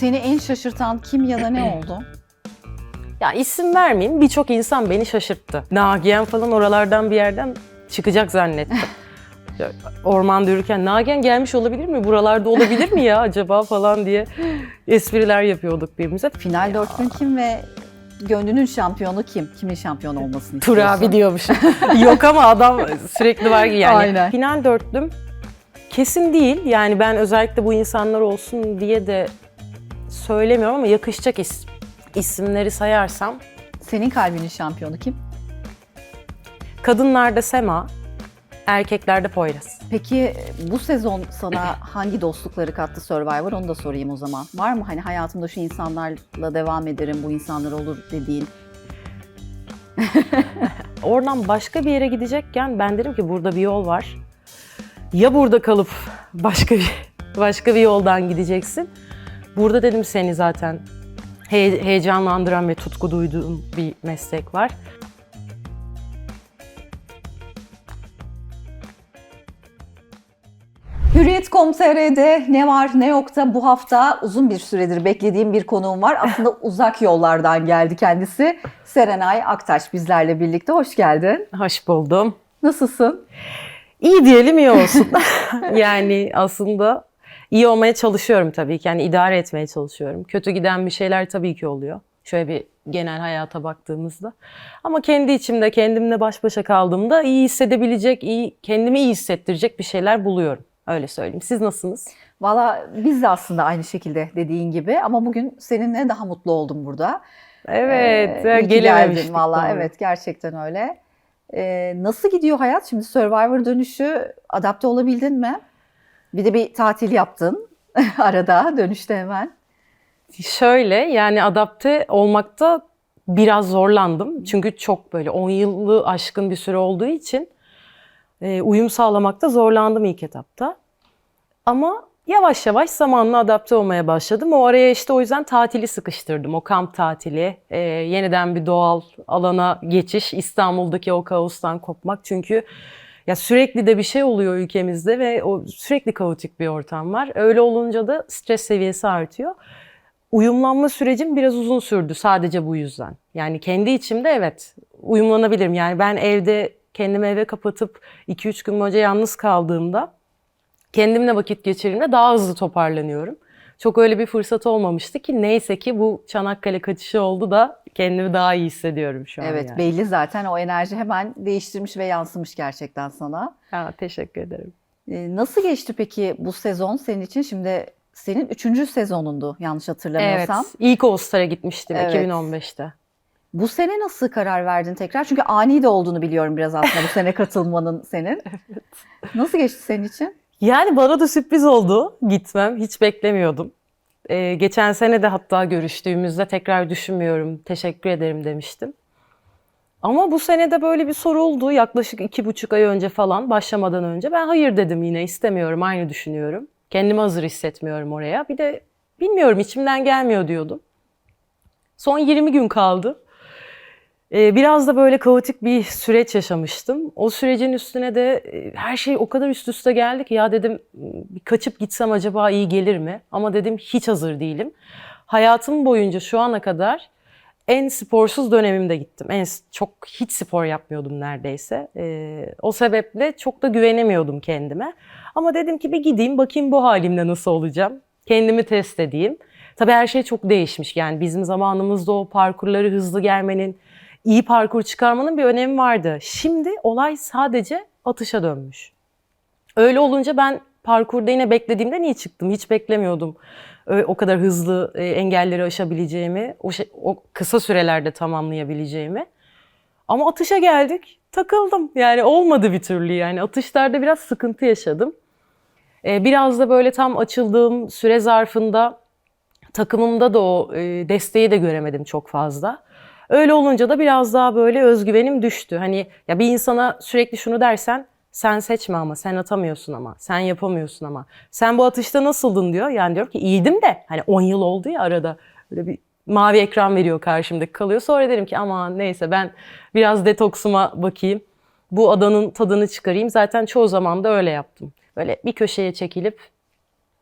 Seni en şaşırtan kim ya da ne oldu? Ya isim vermeyeyim birçok insan beni şaşırttı. Nagihan falan oralardan bir yerden çıkacak zannettim. Ya, Ormanda yürürken Nagihan gelmiş olabilir mi? Buralarda olabilir mi ya acaba falan diye espriler yapıyorduk birbirimize. Final dörtlün kim ve gönlünün şampiyonu kim? Kimin şampiyon olmasını Tur istiyorsun? abi diyormuşum. Yok ama adam sürekli var yani. Aynen. Final dörtlüm kesin değil. Yani ben özellikle bu insanlar olsun diye de söylemiyorum ama yakışacak is- isimleri sayarsam Senin kalbinin şampiyonu kim? kadınlarda Sema, erkeklerde Poyraz. Peki bu sezon sana hangi dostlukları kattı Survivor onu da sorayım o zaman. Var mı hani hayatımda şu insanlarla devam ederim, bu insanlar olur dediğin? Oradan başka bir yere gidecekken ben dedim ki burada bir yol var. Ya burada kalıp başka bir başka bir yoldan gideceksin. Burada dedim seni zaten he- heyecanlandıran ve tutku duyduğum bir meslek var. Hürriyet.com.tr'de ne var ne yok da bu hafta uzun bir süredir beklediğim bir konuğum var. Aslında uzak yollardan geldi kendisi. Serenay Aktaş bizlerle birlikte. Hoş geldin. Hoş buldum. Nasılsın? İyi diyelim iyi olsun. yani aslında iyi olmaya çalışıyorum tabii ki. Yani idare etmeye çalışıyorum. Kötü giden bir şeyler tabii ki oluyor. Şöyle bir genel hayata baktığımızda. Ama kendi içimde, kendimle baş başa kaldığımda iyi hissedebilecek, iyi, kendimi iyi hissettirecek bir şeyler buluyorum. Öyle söyleyeyim. Siz nasılsınız? Valla biz de aslında aynı şekilde dediğin gibi ama bugün seninle daha mutlu oldum burada. Evet, Ee, gelememiştik. valla evet gerçekten öyle. Ee, nasıl gidiyor hayat? Şimdi Survivor dönüşü adapte olabildin mi? Bir de bir tatil yaptın arada dönüşte hemen. Şöyle yani adapte olmakta biraz zorlandım. Çünkü çok böyle 10 yılı aşkın bir süre olduğu için e, uyum sağlamakta zorlandım ilk etapta. Ama yavaş yavaş zamanla adapte olmaya başladım. O araya işte o yüzden tatili sıkıştırdım. O kamp tatili, e, yeniden bir doğal alana geçiş, İstanbul'daki o kaostan kopmak. Çünkü ya sürekli de bir şey oluyor ülkemizde ve o sürekli kaotik bir ortam var. Öyle olunca da stres seviyesi artıyor. Uyumlanma sürecim biraz uzun sürdü sadece bu yüzden. Yani kendi içimde evet uyumlanabilirim. Yani ben evde kendimi eve kapatıp 2-3 gün boyunca yalnız kaldığımda kendimle vakit geçirdiğimde daha hızlı toparlanıyorum. Çok öyle bir fırsat olmamıştı ki neyse ki bu Çanakkale kaçışı oldu da kendimi daha iyi hissediyorum şu an. Evet yani. belli zaten o enerji hemen değiştirmiş ve yansımış gerçekten sana. Ha, teşekkür ederim. Ee, nasıl geçti peki bu sezon senin için? Şimdi senin üçüncü sezonundu yanlış hatırlamıyorsam. Evet, ilk All-Star'a gitmiştim Evet. 2015'te. Bu sene nasıl karar verdin tekrar? Çünkü ani de olduğunu biliyorum biraz aslında bu sene katılmanın senin. Nasıl geçti senin için? Yani bana da sürpriz oldu gitmem. Hiç beklemiyordum. Ee, geçen sene de hatta görüştüğümüzde tekrar düşünmüyorum, teşekkür ederim demiştim. Ama bu sene de böyle bir soru oldu. Yaklaşık iki buçuk ay önce falan başlamadan önce. Ben hayır dedim yine istemiyorum, aynı düşünüyorum. Kendimi hazır hissetmiyorum oraya. Bir de bilmiyorum içimden gelmiyor diyordum. Son 20 gün kaldı. Ee, Biraz da böyle kaotik bir süreç yaşamıştım. O sürecin üstüne de e, her şey o kadar üst üste geldi ki ya dedim bir kaçıp gitsem acaba iyi gelir mi? Ama dedim hiç hazır değilim. Hayatım boyunca şu ana kadar en sporsuz dönemimde gittim. En çok hiç spor yapmıyordum neredeyse. Ee, o sebeple çok da güvenemiyordum kendime. Ama dedim ki bir gideyim bakayım bu halimle nasıl olacağım. Kendimi test edeyim. Tabii her şey çok değişmiş. Yani bizim zamanımızda o parkurları hızlı gelmenin, iyi parkur çıkarmanın bir önemi vardı. Şimdi olay sadece atışa dönmüş. Öyle olunca ben parkurda yine beklediğimden iyi çıktım. Hiç beklemiyordum Ö- o kadar hızlı e, engelleri aşabileceğimi, o, şey- o kısa sürelerde tamamlayabileceğimi. Ama atışa geldik, takıldım. Yani olmadı bir türlü yani. Atışlarda biraz sıkıntı yaşadım. E, Biraz da böyle tam açıldığım süre zarfında takımımda da o e, desteği de göremedim çok fazla. Öyle olunca da biraz daha böyle özgüvenim düştü. Hani ya bir insana sürekli şunu dersen sen seçme ama sen atamıyorsun ama sen yapamıyorsun ama sen bu atışta nasıldın diyor. Yani diyorum ki iyiydim de hani 10 yıl oldu ya arada böyle bir mavi ekran veriyor karşımdaki kalıyor. Sonra derim ki aman neyse ben biraz detoksuma bakayım. Bu adanın tadını çıkarayım. Zaten çoğu zaman da öyle yaptım. Böyle bir köşeye çekilip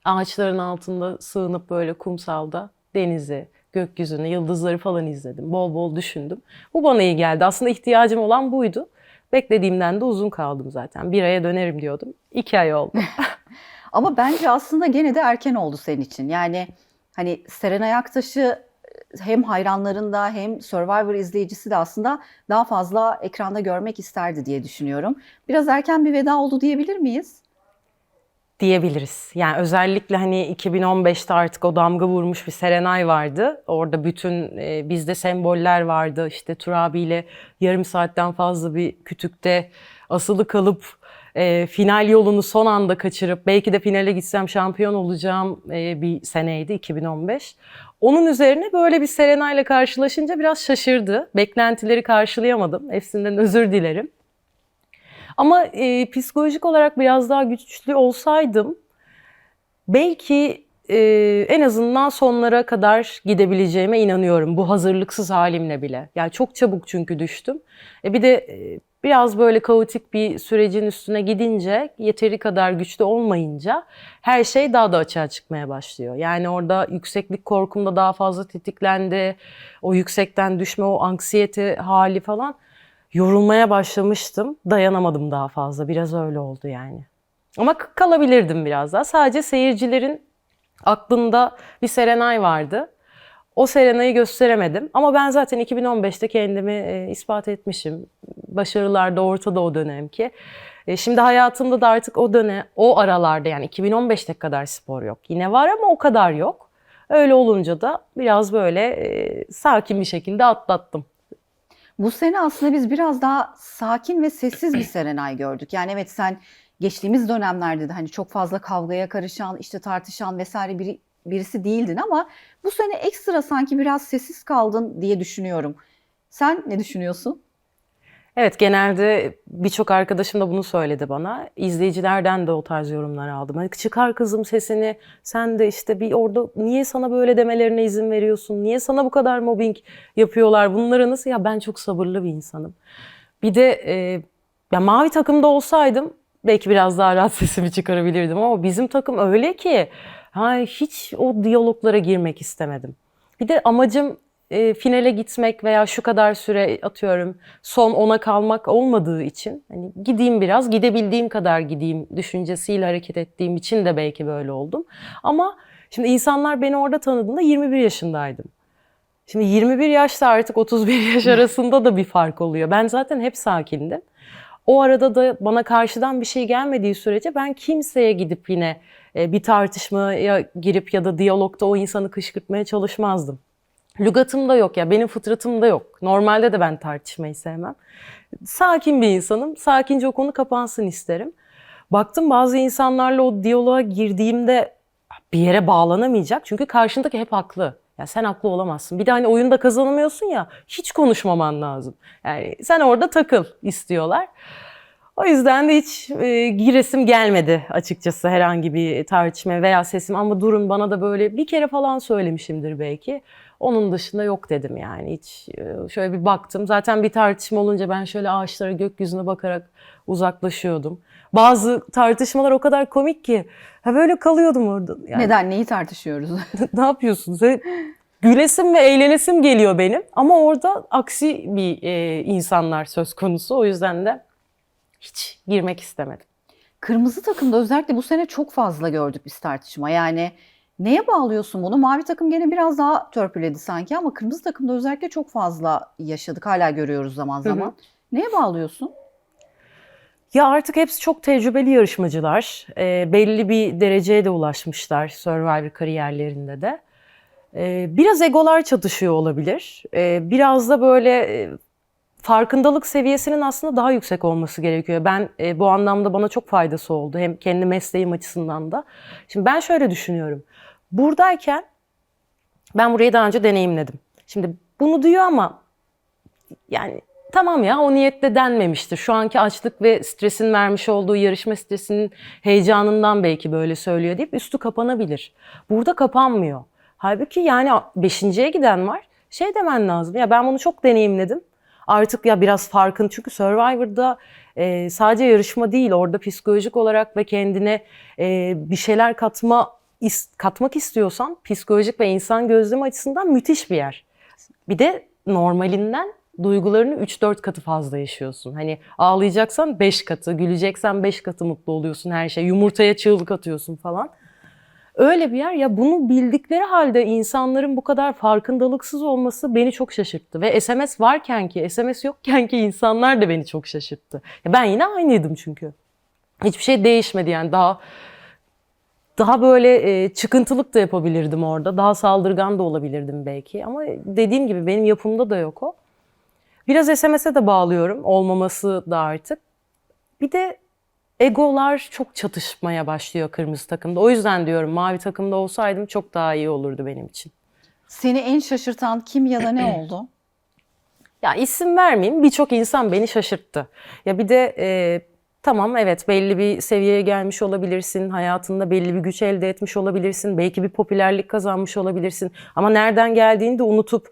Ağaçların altında sığınıp böyle kumsalda denizi, gökyüzünü, yıldızları falan izledim. Bol bol düşündüm. Bu bana iyi geldi. Aslında ihtiyacım olan buydu. Beklediğimden de uzun kaldım zaten. Bir aya dönerim diyordum. İki ay oldu. Ama bence aslında gene de erken oldu senin için. Yani hani Serenay Aktaş'ı hem hayranlarında hem Survivor izleyicisi de aslında daha fazla ekranda görmek isterdi diye düşünüyorum. Biraz erken bir veda oldu diyebilir miyiz? Diyebiliriz. Yani özellikle hani 2015'te artık o damga vurmuş bir Serenay vardı. Orada bütün e, bizde semboller vardı. İşte Turabi ile yarım saatten fazla bir kütükte asılı kalıp e, final yolunu son anda kaçırıp belki de finale gitsem şampiyon olacağım e, bir seneydi 2015. Onun üzerine böyle bir Serenay'la karşılaşınca biraz şaşırdı. Beklentileri karşılayamadım. Hepsinden özür dilerim. Ama e, psikolojik olarak biraz daha güçlü olsaydım belki e, en azından sonlara kadar gidebileceğime inanıyorum bu hazırlıksız halimle bile. Yani çok çabuk çünkü düştüm. E, bir de e, biraz böyle kaotik bir sürecin üstüne gidince yeteri kadar güçlü olmayınca her şey daha da açığa çıkmaya başlıyor. Yani orada yükseklik korkum da daha fazla tetiklendi. O yüksekten düşme, o anksiyete hali falan yorulmaya başlamıştım. Dayanamadım daha fazla. Biraz öyle oldu yani. Ama kalabilirdim biraz daha. Sadece seyircilerin aklında bir Serenay vardı. O Serenay'ı gösteremedim. Ama ben zaten 2015'te kendimi e, ispat etmişim. Başarılar da ortada o dönemki. E, şimdi hayatımda da artık o dönem, o aralarda yani 2015'te kadar spor yok. Yine var ama o kadar yok. Öyle olunca da biraz böyle e, sakin bir şekilde atlattım. Bu sene aslında biz biraz daha sakin ve sessiz bir Serenay gördük. Yani evet sen geçtiğimiz dönemlerde de hani çok fazla kavgaya karışan, işte tartışan vesaire biri, birisi değildin ama bu sene ekstra sanki biraz sessiz kaldın diye düşünüyorum. Sen ne düşünüyorsun? Evet genelde birçok arkadaşım da bunu söyledi bana. İzleyicilerden de o tarz yorumlar aldım. Hani çıkar kızım sesini sen de işte bir orada niye sana böyle demelerine izin veriyorsun? Niye sana bu kadar mobbing yapıyorlar? Bunları nasıl? Ya ben çok sabırlı bir insanım. Bir de e, ya mavi takımda olsaydım belki biraz daha rahat sesimi çıkarabilirdim ama bizim takım öyle ki ha, hiç o diyaloglara girmek istemedim. Bir de amacım e, finale gitmek veya şu kadar süre atıyorum son ona kalmak olmadığı için hani gideyim biraz gidebildiğim kadar gideyim düşüncesiyle hareket ettiğim için de belki böyle oldum. Ama şimdi insanlar beni orada tanıdığında 21 yaşındaydım. Şimdi 21 yaşta artık 31 yaş arasında da bir fark oluyor. Ben zaten hep sakindim. O arada da bana karşıdan bir şey gelmediği sürece ben kimseye gidip yine e, bir tartışmaya girip ya da diyalogda o insanı kışkırtmaya çalışmazdım. Lügatımda yok ya, benim fıtratımda yok. Normalde de ben tartışmayı sevmem. Sakin bir insanım, sakince o konu kapansın isterim. Baktım bazı insanlarla o diyaloğa girdiğimde bir yere bağlanamayacak. Çünkü karşındaki hep haklı. Ya sen haklı olamazsın. Bir de hani oyunda kazanamıyorsun ya, hiç konuşmaman lazım. Yani sen orada takıl istiyorlar. O yüzden de hiç e, giresim gelmedi açıkçası herhangi bir tartışma veya sesim ama durun bana da böyle bir kere falan söylemişimdir belki. Onun dışında yok dedim yani hiç e, şöyle bir baktım. Zaten bir tartışma olunca ben şöyle ağaçlara gökyüzüne bakarak uzaklaşıyordum. Bazı tartışmalar o kadar komik ki ha böyle kalıyordum orada. Yani Neden? Neyi tartışıyoruz? ne yapıyorsunuz? Gülesim ve eğlenesim geliyor benim ama orada aksi bir e, insanlar söz konusu. O yüzden de hiç girmek istemedim. Kırmızı takımda özellikle bu sene çok fazla gördük biz tartışma. Yani neye bağlıyorsun bunu? Mavi takım gene biraz daha törpüledi sanki ama kırmızı takımda özellikle çok fazla yaşadık. Hala görüyoruz zaman hı. zaman. Neye bağlıyorsun? Ya artık hepsi çok tecrübeli yarışmacılar. Ee, belli bir dereceye de ulaşmışlar Survivor kariyerlerinde de. Ee, biraz egolar çatışıyor olabilir. Ee, biraz da böyle e, farkındalık seviyesinin aslında daha yüksek olması gerekiyor. Ben e, bu anlamda bana çok faydası oldu. Hem kendi mesleğim açısından da. Şimdi ben şöyle düşünüyorum. Buradayken ben burayı daha önce deneyimledim. Şimdi bunu diyor ama yani tamam ya o niyetle denmemiştir. Şu anki açlık ve stresin vermiş olduğu yarışma stresinin heyecanından belki böyle söylüyor deyip üstü kapanabilir. Burada kapanmıyor. Halbuki yani beşinciye giden var. Şey demen lazım ya ben bunu çok deneyimledim. Artık ya biraz farkın çünkü Survivor'da e, sadece yarışma değil orada psikolojik olarak ve kendine e, bir şeyler katma is- katmak istiyorsan psikolojik ve insan gözlemi açısından müthiş bir yer. Bir de normalinden duygularını 3-4 katı fazla yaşıyorsun. Hani ağlayacaksan 5 katı, güleceksen 5 katı mutlu oluyorsun her şey. Yumurtaya çığlık atıyorsun falan. Öyle bir yer ya bunu bildikleri halde insanların bu kadar farkındalıksız olması beni çok şaşırttı. Ve SMS varken ki, SMS yokken ki insanlar da beni çok şaşırttı. Ya ben yine aynıydım çünkü. Hiçbir şey değişmedi yani daha daha böyle e, çıkıntılık da yapabilirdim orada. Daha saldırgan da olabilirdim belki. Ama dediğim gibi benim yapımda da yok o. Biraz SMS'e de bağlıyorum. Olmaması da artık. Bir de egolar çok çatışmaya başlıyor kırmızı takımda. O yüzden diyorum mavi takımda olsaydım çok daha iyi olurdu benim için. Seni en şaşırtan kim ya da ne oldu? Ya isim vermeyeyim birçok insan beni şaşırttı. Ya bir de e, tamam evet belli bir seviyeye gelmiş olabilirsin. Hayatında belli bir güç elde etmiş olabilirsin. Belki bir popülerlik kazanmış olabilirsin. Ama nereden geldiğini de unutup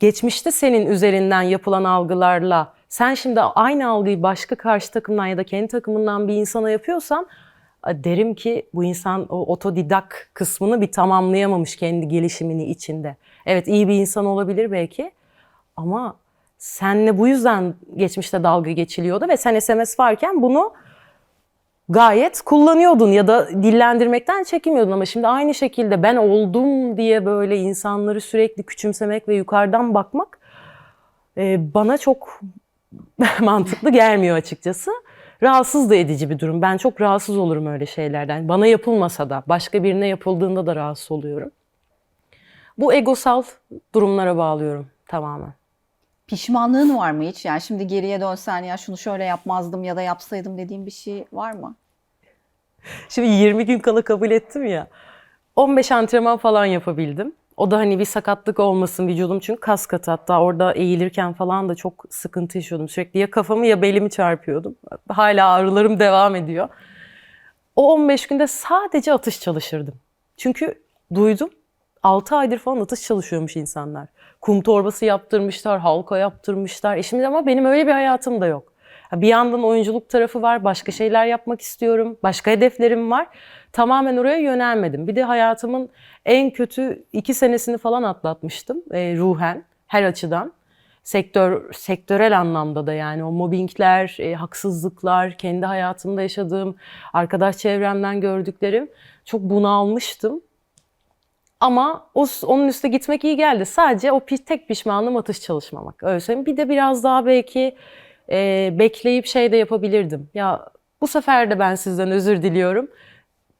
geçmişte senin üzerinden yapılan algılarla sen şimdi aynı algıyı başka karşı takımdan ya da kendi takımından bir insana yapıyorsan derim ki bu insan o otodidak kısmını bir tamamlayamamış kendi gelişimini içinde. Evet iyi bir insan olabilir belki ama senle bu yüzden geçmişte dalga geçiliyordu ve sen SMS varken bunu gayet kullanıyordun ya da dillendirmekten çekinmiyordun ama şimdi aynı şekilde ben oldum diye böyle insanları sürekli küçümsemek ve yukarıdan bakmak e, bana çok mantıklı gelmiyor açıkçası. Rahatsız da edici bir durum. Ben çok rahatsız olurum öyle şeylerden. Bana yapılmasa da başka birine yapıldığında da rahatsız oluyorum. Bu egosal durumlara bağlıyorum tamamen. Pişmanlığın var mı hiç? Yani şimdi geriye dönsen ya şunu şöyle yapmazdım ya da yapsaydım dediğin bir şey var mı? Şimdi 20 gün kala kabul ettim ya. 15 antrenman falan yapabildim. O da hani bir sakatlık olmasın vücudum çünkü kas katı hatta orada eğilirken falan da çok sıkıntı yaşıyordum. Sürekli ya kafamı ya belimi çarpıyordum. Hala ağrılarım devam ediyor. O 15 günde sadece atış çalışırdım. Çünkü duydum 6 aydır falan atış çalışıyormuş insanlar. Kum torbası yaptırmışlar, halka yaptırmışlar. E şimdi ama benim öyle bir hayatım da yok. Bir yandan oyunculuk tarafı var, başka şeyler yapmak istiyorum, başka hedeflerim var. Tamamen oraya yönelmedim. Bir de hayatımın en kötü iki senesini falan atlatmıştım e, ruhen, her açıdan. Sektör, sektörel anlamda da yani o mobbingler, e, haksızlıklar, kendi hayatımda yaşadığım, arkadaş çevremden gördüklerim çok bunalmıştım. Ama o, onun üstüne gitmek iyi geldi. Sadece o tek pişmanlığım atış çalışmamak. Öyle söyleyeyim. Bir de biraz daha belki e, bekleyip şey de yapabilirdim. Ya bu sefer de ben sizden özür diliyorum.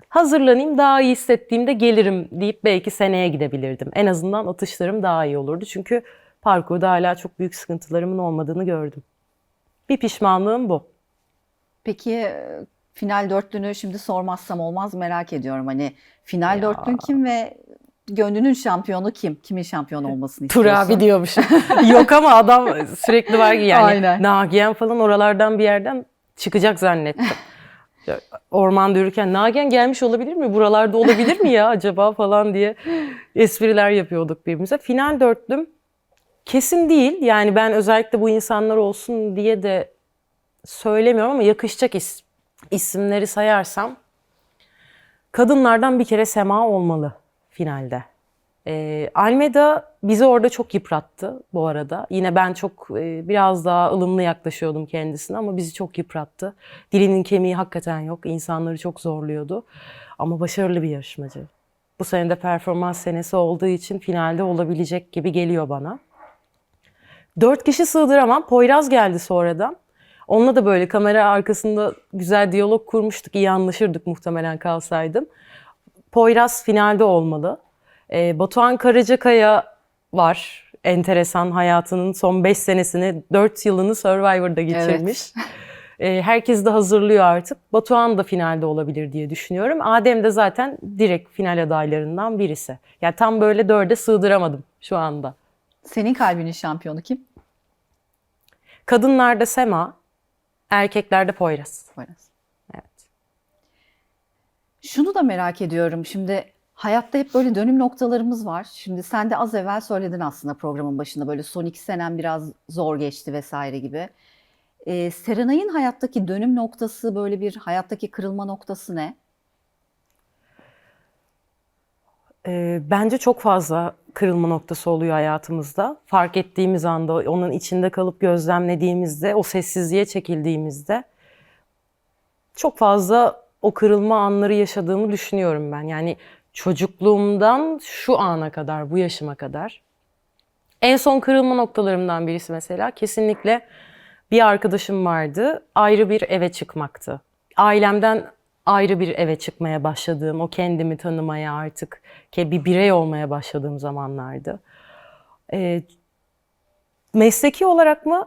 Hazırlanayım daha iyi hissettiğimde gelirim deyip belki seneye gidebilirdim. En azından atışlarım daha iyi olurdu. Çünkü parkurda hala çok büyük sıkıntılarımın olmadığını gördüm. Bir pişmanlığım bu. Peki e, final dörtlünü şimdi sormazsam olmaz merak ediyorum. Hani final dörtlün kim ve gönlünün şampiyonu kim? Kimin şampiyon olmasını istiyorsun? abi diyormuşum. Yok ama adam sürekli var ki yani Aynen. Nagihan falan oralardan bir yerden çıkacak zannettim. Ormanda yürürken Nagihan gelmiş olabilir mi? Buralarda olabilir mi ya acaba falan diye espriler yapıyorduk birbirimize. Final dörtlüm kesin değil. Yani ben özellikle bu insanlar olsun diye de söylemiyorum ama yakışacak is- isimleri sayarsam kadınlardan bir kere Sema olmalı finalde. Ee, Almeda bizi orada çok yıprattı bu arada. Yine ben çok e, biraz daha ılımlı yaklaşıyordum kendisine ama bizi çok yıprattı. Dilinin kemiği hakikaten yok. İnsanları çok zorluyordu. Ama başarılı bir yarışmacı. Bu sene de performans senesi olduğu için finalde olabilecek gibi geliyor bana. Dört kişi sığdıramam. Poyraz geldi sonradan. Onunla da böyle kamera arkasında güzel diyalog kurmuştuk. İyi anlaşırdık muhtemelen kalsaydım. Poyraz finalde olmalı. Ee, Batuhan Karacakaya var. Enteresan hayatının son 5 senesini, 4 yılını Survivor'da geçirmiş. Ee, herkes de hazırlıyor artık. Batuhan da finalde olabilir diye düşünüyorum. Adem de zaten direkt final adaylarından birisi. Yani tam böyle dörde sığdıramadım şu anda. Senin kalbinin şampiyonu kim? Kadınlarda Sema, erkeklerde Poyraz. Poyraz. Şunu da merak ediyorum. Şimdi hayatta hep böyle dönüm noktalarımız var. Şimdi sen de az evvel söyledin aslında programın başında böyle son iki senem biraz zor geçti vesaire gibi. Ee, Serenay'ın hayattaki dönüm noktası böyle bir hayattaki kırılma noktası ne? e, bence çok fazla kırılma noktası oluyor hayatımızda. Fark ettiğimiz anda, onun içinde kalıp gözlemlediğimizde, o sessizliğe çekildiğimizde çok fazla o kırılma anları yaşadığımı düşünüyorum ben. Yani çocukluğumdan şu ana kadar, bu yaşıma kadar. En son kırılma noktalarımdan birisi mesela kesinlikle bir arkadaşım vardı. Ayrı bir eve çıkmaktı. Ailemden ayrı bir eve çıkmaya başladığım, o kendimi tanımaya artık ke bir birey olmaya başladığım zamanlardı. Ee, mesleki olarak mı?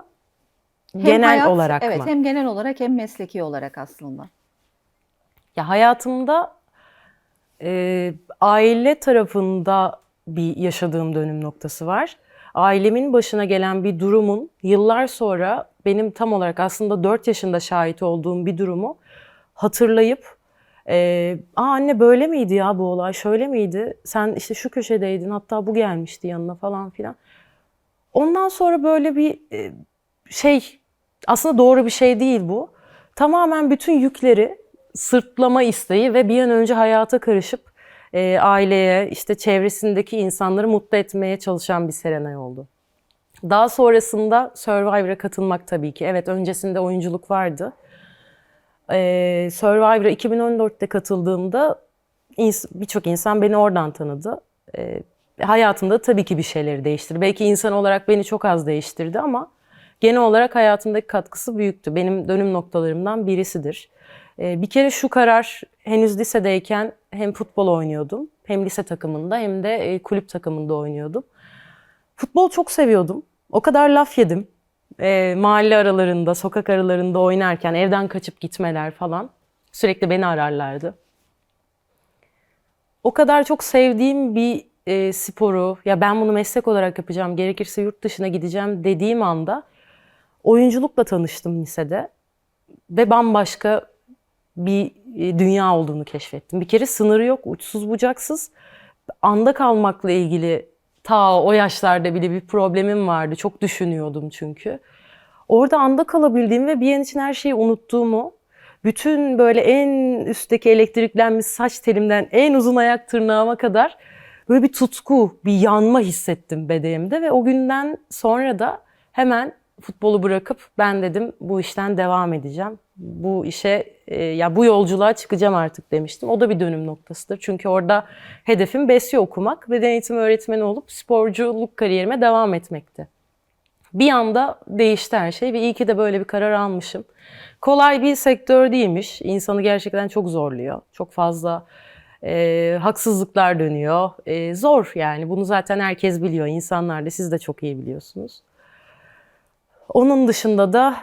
Hem genel hayat- olarak evet, mı? hem genel olarak hem mesleki olarak aslında. Ya hayatımda e, aile tarafında bir yaşadığım dönüm noktası var. Ailemin başına gelen bir durumun yıllar sonra benim tam olarak aslında 4 yaşında şahit olduğum bir durumu hatırlayıp e, Aa anne böyle miydi ya bu olay şöyle miydi sen işte şu köşedeydin hatta bu gelmişti yanına falan filan. Ondan sonra böyle bir e, şey aslında doğru bir şey değil bu. Tamamen bütün yükleri sırtlama isteği ve bir an önce hayata karışıp e, aileye, işte çevresindeki insanları mutlu etmeye çalışan bir Serenay oldu. Daha sonrasında Survivor'a katılmak tabii ki. Evet öncesinde oyunculuk vardı. E, Survivor'a 2014'te katıldığımda ins- birçok insan beni oradan tanıdı. E, hayatımda tabii ki bir şeyleri değiştirdi. Belki insan olarak beni çok az değiştirdi ama genel olarak hayatımdaki katkısı büyüktü. Benim dönüm noktalarımdan birisidir. Ee, Bir kere şu karar henüz lisedeyken hem futbol oynuyordum hem lise takımında hem de e, kulüp takımında oynuyordum. Futbol çok seviyordum. O kadar laf yedim. Ee, mahalle aralarında, sokak aralarında oynarken evden kaçıp gitmeler falan. Sürekli beni ararlardı. O kadar çok sevdiğim bir e, sporu, ya ben bunu meslek olarak yapacağım, gerekirse yurt dışına gideceğim dediğim anda oyunculukla tanıştım lisede ve bambaşka bir e, dünya olduğunu keşfettim. Bir kere sınırı yok, uçsuz bucaksız. Anda kalmakla ilgili ta o yaşlarda bile bir problemim vardı. Çok düşünüyordum çünkü. Orada anda kalabildiğim ve bir an için her şeyi unuttuğumu, bütün böyle en üstteki elektriklenmiş saç telimden en uzun ayak tırnağıma kadar böyle bir tutku, bir yanma hissettim bedenimde ve o günden sonra da hemen futbolu bırakıp ben dedim bu işten devam edeceğim. Bu işe e, ya bu yolculuğa çıkacağım artık demiştim. O da bir dönüm noktasıdır. Çünkü orada hedefim besyo okumak, beden eğitimi öğretmeni olup sporculuk kariyerime devam etmekti. Bir anda değişti her şey ve iyi ki de böyle bir karar almışım. Kolay bir sektör değilmiş. İnsanı gerçekten çok zorluyor. Çok fazla e, haksızlıklar dönüyor. E, zor yani bunu zaten herkes biliyor. İnsanlar da siz de çok iyi biliyorsunuz. Onun dışında da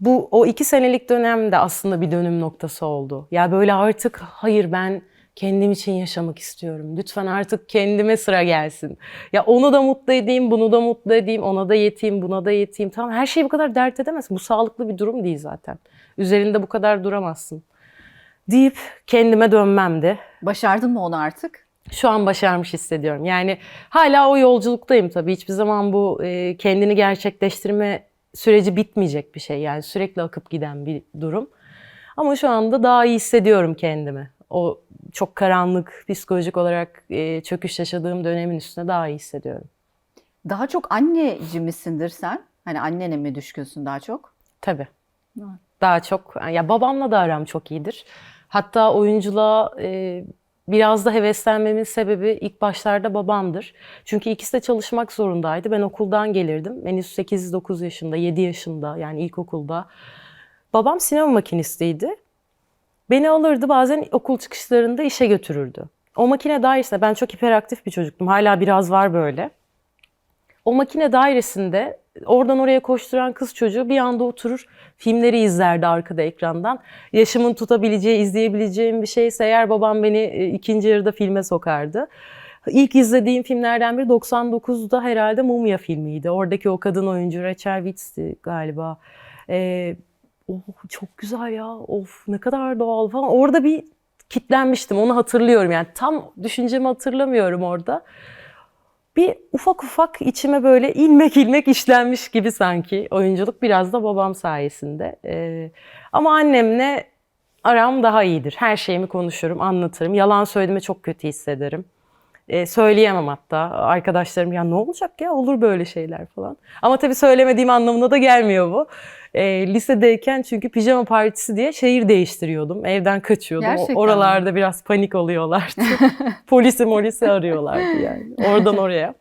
bu o iki senelik dönemde aslında bir dönüm noktası oldu. Ya böyle artık hayır ben kendim için yaşamak istiyorum. Lütfen artık kendime sıra gelsin. Ya onu da mutlu edeyim, bunu da mutlu edeyim, ona da yeteyim, buna da yeteyim. Tamam her şeyi bu kadar dert edemezsin. Bu sağlıklı bir durum değil zaten. Üzerinde bu kadar duramazsın. Deyip kendime dönmemdi. Başardın mı onu artık? Şu an başarmış hissediyorum. Yani hala o yolculuktayım tabii. Hiçbir zaman bu e, kendini gerçekleştirme süreci bitmeyecek bir şey. Yani sürekli akıp giden bir durum. Ama şu anda daha iyi hissediyorum kendimi. O çok karanlık, psikolojik olarak e, çöküş yaşadığım dönemin üstüne daha iyi hissediyorum. Daha çok anneci misindir sen? Hani annene mi düşkünsün daha çok? Tabii. Evet. Daha çok, ya babamla da aram çok iyidir. Hatta oyunculuğa e, biraz da heveslenmemin sebebi ilk başlarda babamdır. Çünkü ikisi de çalışmak zorundaydı. Ben okuldan gelirdim. Henüz 8-9 yaşında, 7 yaşında yani ilkokulda. Babam sinema makinistiydi. Beni alırdı bazen okul çıkışlarında işe götürürdü. O makine dairesinde ben çok hiperaktif bir çocuktum. Hala biraz var böyle. O makine dairesinde oradan oraya koşturan kız çocuğu bir anda oturur filmleri izlerdi arkada ekrandan. Yaşımın tutabileceği, izleyebileceğim bir şeyse eğer babam beni e, ikinci yarıda filme sokardı. İlk izlediğim filmlerden biri 99'da herhalde Mumya filmiydi. Oradaki o kadın oyuncu Rachel Weisz'ti galiba. Ee, oh, çok güzel ya. Of ne kadar doğal falan. Orada bir kitlenmiştim. Onu hatırlıyorum. Yani tam düşüncemi hatırlamıyorum orada bir ufak ufak içime böyle ilmek ilmek işlenmiş gibi sanki oyunculuk biraz da babam sayesinde. Ee, ama annemle aram daha iyidir. Her şeyimi konuşurum, anlatırım. Yalan söylediğime çok kötü hissederim. E, söyleyemem hatta. Arkadaşlarım ya ne olacak ya olur böyle şeyler falan. Ama tabii söylemediğim anlamına da gelmiyor bu. E, lisedeyken çünkü pijama partisi diye şehir değiştiriyordum. Evden kaçıyordum. Gerçekten mi? Oralarda biraz panik oluyorlardı. polisi molisi arıyorlardı yani. Oradan oraya.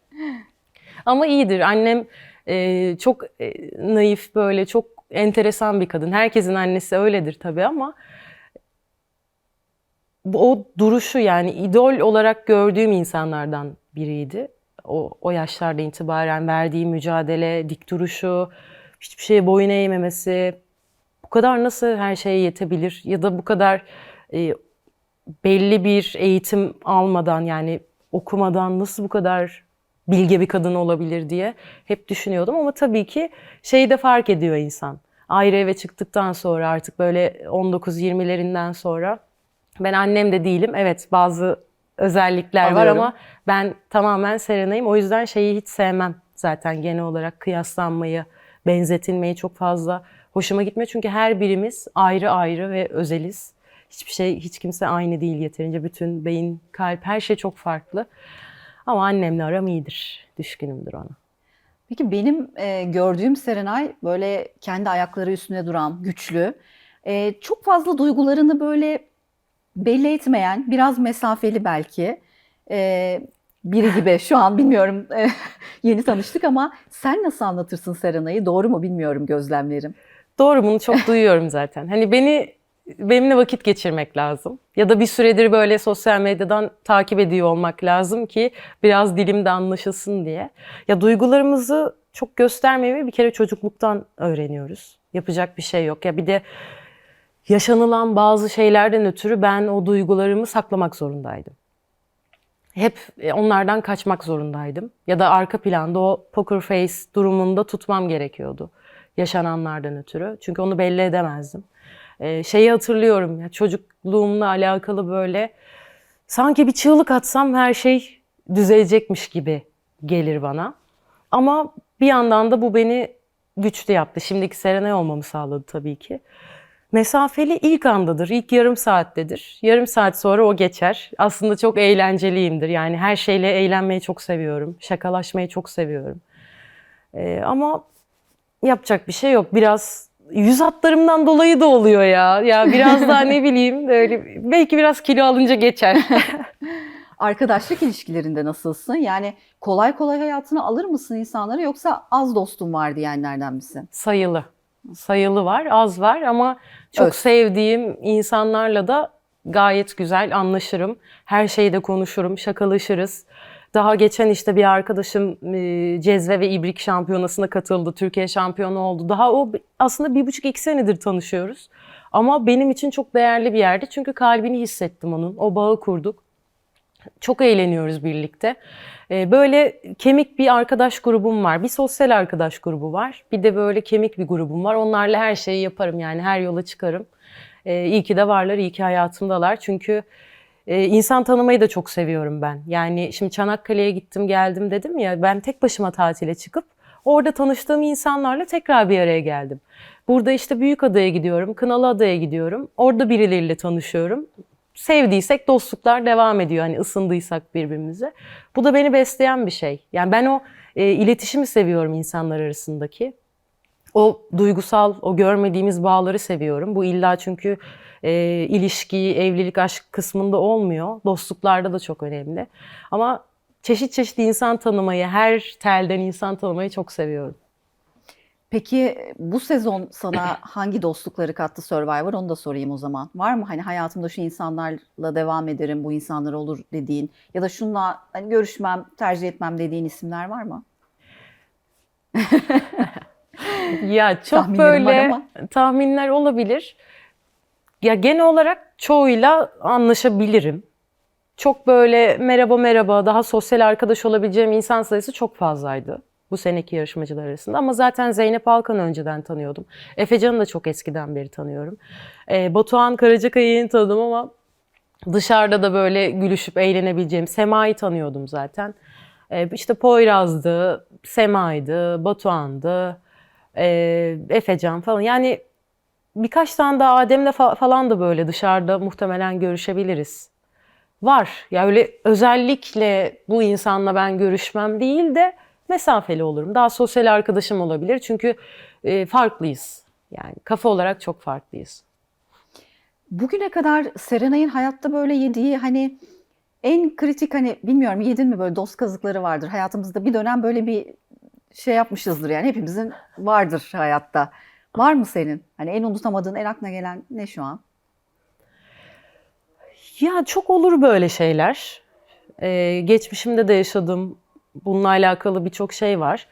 Ama iyidir. Annem e, çok e, naif böyle çok enteresan bir kadın. Herkesin annesi öyledir tabii ama o duruşu yani idol olarak gördüğüm insanlardan biriydi. O, o yaşlarda itibaren verdiği mücadele, dik duruşu, hiçbir şeye boyun eğmemesi, bu kadar nasıl her şeye yetebilir ya da bu kadar e, belli bir eğitim almadan yani okumadan nasıl bu kadar bilge bir kadın olabilir diye hep düşünüyordum ama tabii ki şeyi de fark ediyor insan. Ayrı eve çıktıktan sonra artık böyle 19-20'lerinden sonra ben annem de değilim. Evet bazı özellikler var Alıyorum. ama ben tamamen Serenay'ım. O yüzden şeyi hiç sevmem zaten genel olarak kıyaslanmayı, benzetilmeyi çok fazla hoşuma gitmiyor. Çünkü her birimiz ayrı ayrı ve özeliz. Hiçbir şey, hiç kimse aynı değil yeterince. Bütün beyin, kalp, her şey çok farklı. Ama annemle aram iyidir. Düşkünümdür ona. Peki benim e, gördüğüm Serenay böyle kendi ayakları üstünde duran, güçlü, e, çok fazla duygularını böyle belli etmeyen, biraz mesafeli belki e, biri gibi. Şu an bilmiyorum e, yeni tanıştık ama sen nasıl anlatırsın Serenay'ı? Doğru mu bilmiyorum gözlemlerim. Doğru bunu çok duyuyorum zaten. Hani beni benimle vakit geçirmek lazım. Ya da bir süredir böyle sosyal medyadan takip ediyor olmak lazım ki biraz dilimde anlaşılsın diye. Ya duygularımızı çok göstermemeyi bir kere çocukluktan öğreniyoruz. Yapacak bir şey yok. Ya bir de yaşanılan bazı şeylerden ötürü ben o duygularımı saklamak zorundaydım. Hep e, onlardan kaçmak zorundaydım. Ya da arka planda o poker face durumunda tutmam gerekiyordu. Yaşananlardan ötürü. Çünkü onu belli edemezdim. Ee, şeyi hatırlıyorum ya çocukluğumla alakalı böyle sanki bir çığlık atsam her şey düzelecekmiş gibi gelir bana. Ama bir yandan da bu beni güçlü yaptı. Şimdiki Serenay olmamı sağladı tabii ki. Mesafeli ilk andadır, ilk yarım saattedir. Yarım saat sonra o geçer. Aslında çok eğlenceliyimdir. Yani her şeyle eğlenmeyi çok seviyorum. Şakalaşmayı çok seviyorum. Ee, ama yapacak bir şey yok. Biraz yüz hatlarımdan dolayı da oluyor ya. Ya biraz daha ne bileyim böyle belki biraz kilo alınca geçer. Arkadaşlık ilişkilerinde nasılsın? Yani kolay kolay hayatına alır mısın insanları yoksa az dostum var diyenlerden misin? Sayılı. Sayılı var, az var ama çok Öz. sevdiğim insanlarla da gayet güzel anlaşırım. Her şeyi de konuşurum, şakalaşırız. Daha geçen işte bir arkadaşım e, cezve ve ibrik şampiyonasına katıldı. Türkiye şampiyonu oldu. Daha o aslında bir buçuk iki senedir tanışıyoruz. Ama benim için çok değerli bir yerdi. Çünkü kalbini hissettim onun. O bağı kurduk. Çok eğleniyoruz birlikte. Ee, Böyle kemik bir arkadaş grubum var. Bir sosyal arkadaş grubu var. Bir de böyle kemik bir grubum var. Onlarla her şeyi yaparım yani her yola çıkarım. Ee, iyi ki de varlar, iyi ki hayatımdalar. Çünkü e, insan tanımayı da çok seviyorum ben. Yani şimdi Çanakkale'ye gittim geldim dedim ya ben tek başıma tatile çıkıp orada tanıştığım insanlarla tekrar bir araya geldim. Burada işte Büyükada'ya gidiyorum, Kınalıada'ya gidiyorum. Orada birileriyle tanışıyorum sevdiysek dostluklar devam ediyor. Hani ısındıysak birbirimize. Bu da beni besleyen bir şey. Yani ben o e, iletişimi seviyorum insanlar arasındaki. O duygusal, o görmediğimiz bağları seviyorum. Bu illa çünkü e, ilişki, evlilik, aşk kısmında olmuyor. Dostluklarda da çok önemli. Ama çeşit çeşit insan tanımayı, her telden insan tanımayı çok seviyorum. Peki bu sezon sana hangi dostlukları kattı Survivor onu da sorayım o zaman. Var mı hani hayatımda şu insanlarla devam ederim, bu insanlar olur dediğin ya da şunla hani görüşmem, tercih etmem dediğin isimler var mı? Ya çok Tahminlerim böyle tahminler olabilir. Ya genel olarak çoğuyla anlaşabilirim. Çok böyle merhaba merhaba daha sosyal arkadaş olabileceğim insan sayısı çok fazlaydı bu seneki yarışmacılar arasında. Ama zaten Zeynep Alkan'ı önceden tanıyordum. Efecan'ı da çok eskiden beri tanıyorum. Ee, Batuhan Karacakay'ı yeni tanıdım ama dışarıda da böyle gülüşüp eğlenebileceğim Sema'yı tanıyordum zaten. Ee, işte Poyraz'dı, Sema'ydı, Batuhan'dı, e, Efecan falan. Yani birkaç tane daha Adem'le fa- falan da böyle dışarıda muhtemelen görüşebiliriz. Var. Ya öyle özellikle bu insanla ben görüşmem değil de mesafeli olurum. Daha sosyal arkadaşım olabilir. Çünkü e, farklıyız. Yani kafa olarak çok farklıyız. Bugüne kadar Serenay'ın hayatta böyle yediği hani en kritik hani bilmiyorum yedin mi böyle dost kazıkları vardır. Hayatımızda bir dönem böyle bir şey yapmışızdır yani hepimizin vardır hayatta. Var mı senin? Hani en unutamadığın, en aklına gelen ne şu an? Ya çok olur böyle şeyler. Ee, geçmişimde de yaşadım. Bununla alakalı birçok şey var.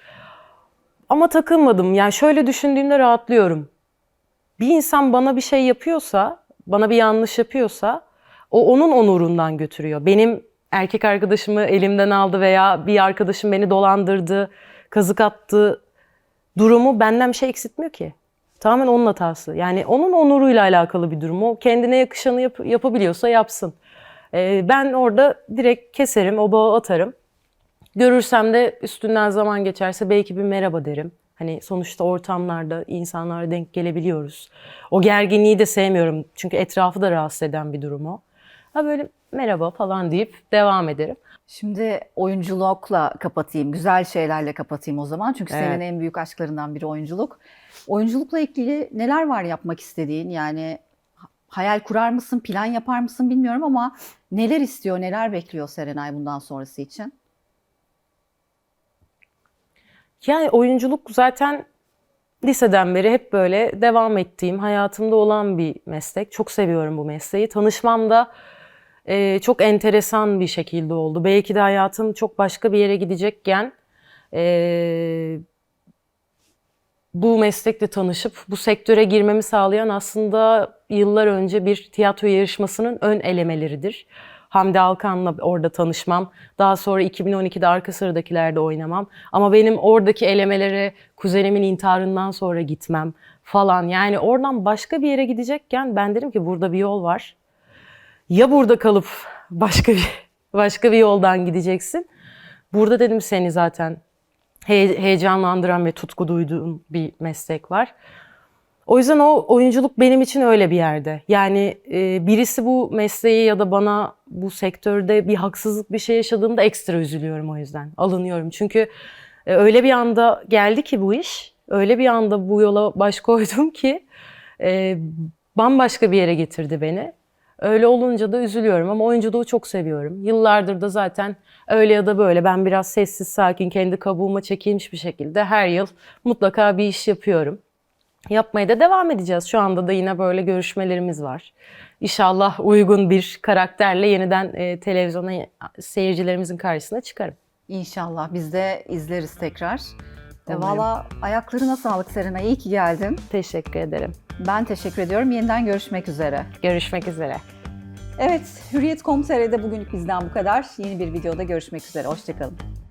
Ama takılmadım. Yani şöyle düşündüğümde rahatlıyorum. Bir insan bana bir şey yapıyorsa, bana bir yanlış yapıyorsa o onun onurundan götürüyor. Benim erkek arkadaşımı elimden aldı veya bir arkadaşım beni dolandırdı, kazık attı durumu benden bir şey eksiltmiyor ki. Tamamen onun hatası. Yani onun onuruyla alakalı bir durum. O kendine yakışanı yap- yapabiliyorsa yapsın. Ee, ben orada direkt keserim, o bağı atarım. Görürsem de üstünden zaman geçerse belki bir merhaba derim. Hani sonuçta ortamlarda insanlara denk gelebiliyoruz. O gerginliği de sevmiyorum. Çünkü etrafı da rahatsız eden bir durum o. Ha böyle merhaba falan deyip devam ederim. Şimdi oyunculukla kapatayım, güzel şeylerle kapatayım o zaman. Çünkü senin Evet. en büyük aşklarından biri oyunculuk. Oyunculukla ilgili neler var yapmak istediğin? Yani ha- hayal kurar mısın, plan yapar mısın bilmiyorum ama neler istiyor, neler bekliyor Serenay bundan sonrası için? Yani oyunculuk zaten liseden beri hep böyle devam ettiğim, hayatımda olan bir meslek. Çok seviyorum bu mesleği. Tanışmam da e, çok enteresan bir şekilde oldu. Belki de hayatım çok başka bir yere gidecekken e, bu meslekle tanışıp bu sektöre girmemi sağlayan aslında yıllar önce bir tiyatro yarışmasının ön elemeleridir. Hamdi Alkan'la orada tanışmam. Daha sonra 2012'de Arka Sıradakilerde oynamam. Ama benim oradaki elemelere kuzenimin intiharından sonra gitmem falan. Yani oradan başka bir yere gidecekken ben dedim ki burada bir yol var. Ya burada kalıp başka bir başka bir yoldan gideceksin. Burada dedim seni zaten he- heyecanlandıran ve tutku duyduğum bir meslek var. O yüzden o oyunculuk benim için öyle bir yerde. Yani e, birisi bu mesleği ya da bana bu sektörde bir haksızlık bir şey yaşadığında ekstra üzülüyorum o yüzden. Alınıyorum. Çünkü e, öyle bir anda geldi ki bu iş. Öyle bir anda bu yola baş koydum ki e, bambaşka bir yere getirdi beni. Öyle olunca da üzülüyorum ama oyunculuğu çok seviyorum. Yıllardır da zaten öyle ya da böyle ben biraz sessiz sakin kendi kabuğuma çekilmiş bir şekilde her yıl mutlaka bir iş yapıyorum. Yapmaya da devam edeceğiz. Şu anda da yine böyle görüşmelerimiz var. İnşallah uygun bir karakterle yeniden e, televizyona seyircilerimizin karşısına çıkarım. İnşallah biz de izleriz tekrar. E. Valla ayaklarına sağlık Serenay. İyi ki geldin. Teşekkür ederim. Ben teşekkür ediyorum. Yeniden görüşmek üzere. Görüşmek üzere. Evet, Hürriyet.com.tr'de bugünlük bizden bu kadar. Yeni bir videoda görüşmek üzere. Hoşçakalın.